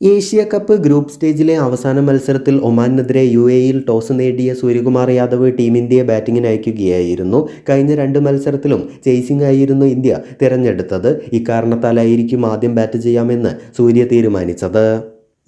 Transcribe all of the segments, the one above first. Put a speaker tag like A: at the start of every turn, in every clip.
A: Asia cup group സ്റ്റേജിലെ അവസാന മത്സരത്തിൽ ഒമാനെതിരെ U എയിൽ ടോസ് നേടിയ സൂര്യകുമാർ യാദവ് ടീം ഇന്ത്യയെ ബാറ്റിങ്ങിന് അയക്കുകയായിരുന്നു. കഴിഞ്ഞ രണ്ട് മത്സരത്തിലും ചേസിംഗ് ആയിരുന്നു ഇന്ത്യ തിരഞ്ഞെടുത്തത്. ഇക്കാരണത്താലായിരിക്കും ആദ്യം ബാറ്റ് ചെയ്യാമെന്ന് സൂര്യ തീരുമാനിച്ചത്.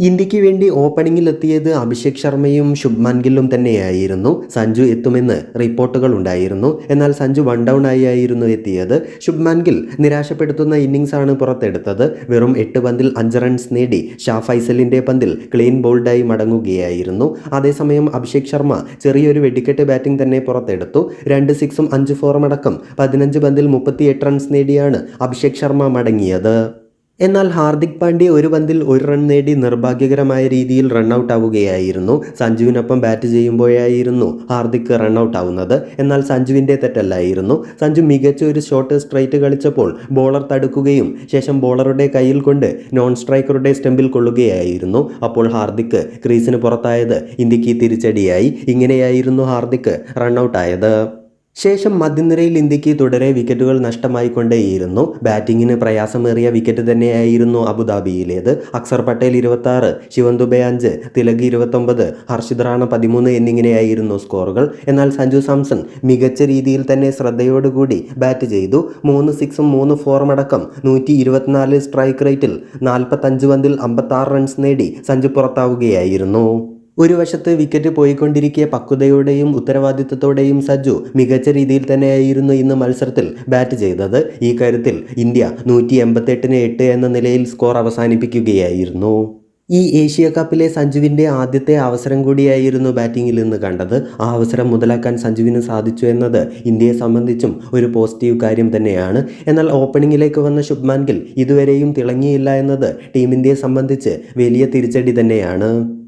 A: ഇന്ത്യയ്ക്ക് വേണ്ടി ഓപ്പണിംഗിൽ എത്തിയത് അഭിഷേക് ശർമ്മയും ശുഭ്മാൻ ഗില്ലും തന്നെയായിരുന്നു. സഞ്ജു എത്തുമെന്ന് റിപ്പോർട്ടുകൾ ഉണ്ടായിരുന്നു. എന്നാൽ സഞ്ജു വൺ ഡൗൺ ആയി ആയിരുന്നു എത്തിയത്. ശുഭ്മാൻ ഗിൽ നിരാശപ്പെടുത്തുന്ന ഇന്നിംഗ്സ് ആണ് പുറത്തെടുത്തത്. വെറും എട്ട് പന്തിൽ അഞ്ച് റൺസ് നേടി ഷാ ഫൈസലിന്റെ പന്തിൽ ക്ലീൻ ബോൾഡായി മടങ്ങുകയായിരുന്നു. അതേസമയം അഭിഷേക് ശർമ്മ ചെറിയൊരു വെടിക്കെട്ട് ബാറ്റിംഗ് തന്നെ പുറത്തെടുത്തു. രണ്ട് സിക്സും അഞ്ച് ഫോറും അടക്കം പതിനഞ്ച് പന്തിൽ മുപ്പത്തിയെട്ട് റൺസ് നേടിയാണ് അഭിഷേക് ശർമ്മ മടങ്ങിയത്. എന്നാൽ ഹാർദിക് പാണ്ഡ്യ ഒരു പന്തിൽ ഒരു റൺ നേടി നിർഭാഗ്യകരമായ രീതിയിൽ റണ്ണൌട്ട് ആവുകയായിരുന്നു. സഞ്ജുവിനൊപ്പം ബാറ്റ് ചെയ്യുമ്പോഴായിരുന്നു ഹാർദിക് റണ്ണൌട്ട് ആവുന്നത്. എന്നാൽ സഞ്ജുവിന്റെ തെറ്റല്ലായിരുന്നു. സഞ്ജു മികച്ച ഒരു ഷോട്ട് സ്ട്രൈറ്റ് കളിച്ചപ്പോൾ ബോളർ തടുക്കുകയും ശേഷം ബോളറുടെ കയ്യിൽ കൊണ്ട് നോൺ സ്ട്രൈക്കറുടെ സ്റ്റെമ്പിൽ കൊള്ളുകയായിരുന്നു. അപ്പോൾ ഹാർദിക് ക്രീസിന് പുറത്തായത് ഇന്ത്യയ്ക്ക് തിരിച്ചടിയായി. ഇങ്ങനെയായിരുന്നു ഹാർദിക് റണ്ണൌട്ട് ആയത്. ശേഷം മധ്യനിരയിൽ ഇന്ത്യയ്ക്ക് തുടരെ വിക്കറ്റുകൾ നഷ്ടമായിക്കൊണ്ടേയിരുന്നു. ബാറ്റിങ്ങിന് പ്രയാസമേറിയ വിക്കറ്റ് തന്നെയായിരുന്നു അബുദാബിയിലേത്. അക്സർ പട്ടേൽ ഇരുപത്തി ആറ് ശിവൻ ദുബെ അഞ്ച് തിലക് ഇരുപത്തൊമ്പത് ഹർഷിത് റാണ പതിമൂന്ന് എന്നിങ്ങനെയായിരുന്നു സ്കോറുകൾ. എന്നാൽ സഞ്ജു സാംസൺ മികച്ച രീതിയിൽ തന്നെ ശ്രദ്ധയോടുകൂടി ബാറ്റ് ചെയ്തു. മൂന്ന് സിക്സും മൂന്ന് ഫോറും അടക്കം നൂറ്റി ഇരുപത്തിനാല് സ്ട്രൈക്ക് റേറ്റിൽ നാൽപ്പത്തഞ്ച് പന്തിൽ അമ്പത്താറ് റൺസ് നേടി സഞ്ജു പുറത്താവുകയായിരുന്നു. ഒരു വശത്ത് വിക്കറ്റ് പോയിക്കൊണ്ടിരിക്കെ പക്വതയോടെയും ഉത്തരവാദിത്തത്തോടെയും സജ്ജു മികച്ച രീതിയിൽ തന്നെയായിരുന്നു ഇന്ന് മത്സരത്തിൽ ബാറ്റ് ചെയ്തത്. ഈ കാര്യത്തിൽ ഇന്ത്യ നൂറ്റി എൺപത്തെട്ടിന് എട്ട് എന്ന നിലയിൽ സ്കോർ അവസാനിപ്പിക്കുകയായിരുന്നു. ഈ ഏഷ്യ കപ്പിലെ സഞ്ജുവിന്റെ ആദ്യത്തെ അവസരം കൂടിയായിരുന്നു ബാറ്റിങ്ങിൽ നിന്ന് കണ്ടത്. ആ അവസരം മുതലാക്കാൻ സഞ്ജുവിന് സാധിച്ചു എന്നത് ഇന്ത്യയെ സംബന്ധിച്ചും ഒരു പോസിറ്റീവ് കാര്യം തന്നെയാണ്. എന്നാൽ ഓപ്പണിങ്ങിലേക്ക് വന്ന ശുഭ്മാൻ ഗിൽ ഇതുവരെയും തിളങ്ങിയില്ല എന്നത് ടീം ഇന്ത്യയെ സംബന്ധിച്ച് വലിയ തിരിച്ചടി തന്നെയാണ്.